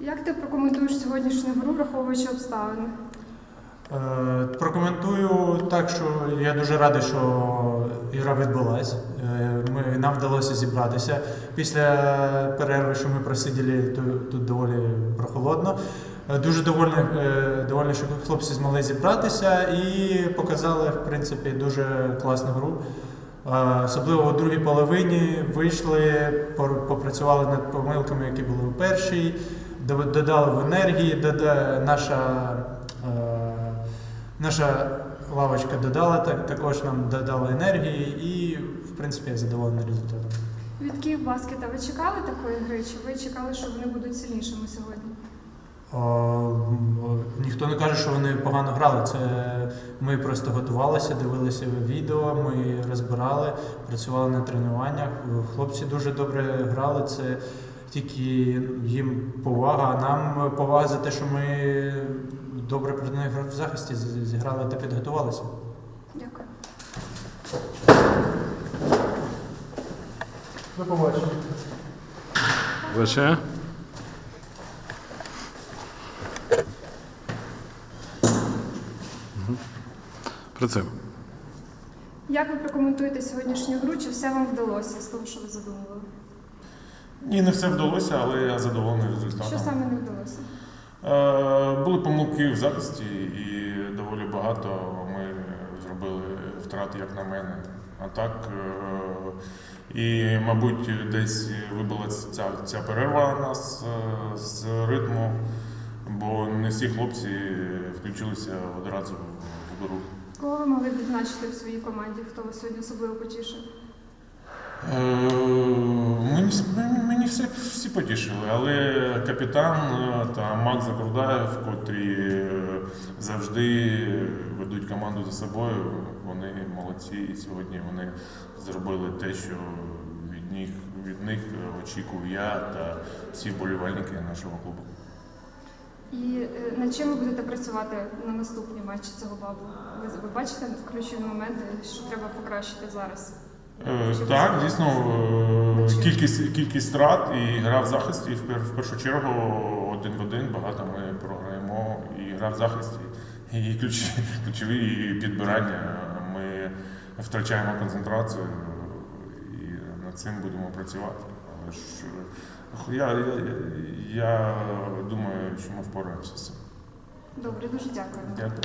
Як ти прокоментуєш сьогоднішню гру, враховуючи обставини? Е, Прокоментую так, що я дуже радий, що ігра відбулась. Е, Ми, нам вдалося зібратися. Після перерви, що ми просиділи, тут, тут доволі прохолодно. Е, Дуже довольний, е, довольний, що хлопці змогли зібратися і показали, в принципі, дуже класну гру. Особливо у другій половині вийшли, попрацювали над помилками, які були у першій, додали в енергії, наша, е, наша лавочка додала так, також нам додала енергії і, в принципі, я задоволений результатом. Від Київбаскета ви чекали такої гри, чи ви чекали, що вони будуть сильнішими сьогодні? Ніхто не каже, що вони погано грали. Це ми просто готувалися, дивилися відео, ми розбирали, працювали на тренуваннях. Хлопці дуже добре грали. Це тільки їм повага. а Нам повага за те, що ми добре проти них в захисті зіграли та підготувалися. Дякую. До побачення. Лише. Працюємо. Як ви прокоментуєте сьогоднішню гру? Чи все вам вдалося з того, що ви задумували? Ні, не все вдалося, але я задоволений результатом. Що саме не вдалося? Е, Були помилки в захисті, і доволі багато ми зробили втрат, як на мене. А так, е, і, мабуть, десь вибила ця, ця перерва нас е, з ритму, бо не всі хлопці включилися одразу в гру. Кого ви могли б відзначити в своїй команді? Хто вас сьогодні особливо потішив? Е, Мені, мені- мені всі, всі потішили, але капітан е, та Макс Закрудаєв, котрі е, завжди ведуть команду за собою, вони молодці. І сьогодні вони зробили те, що від них, від них очікував я та всі вболівальники нашого клубу. І е, над чим ви будете працювати на наступні матчі цього баблу? Ви, ви бачите ключові моменти, що треба покращити зараз? Е, Так, дійсно, е, кількість, кількість страт і гра в захисті в, пер- в першу чергу один в один багато ми програємо. І гра в захисті, і ключ, ключові підбирання. Ми втрачаємо концентрацію і над цим будемо працювати. Я, я, я думаю, що ми впораємося з цим. Добре, дуже дякую. Дякую.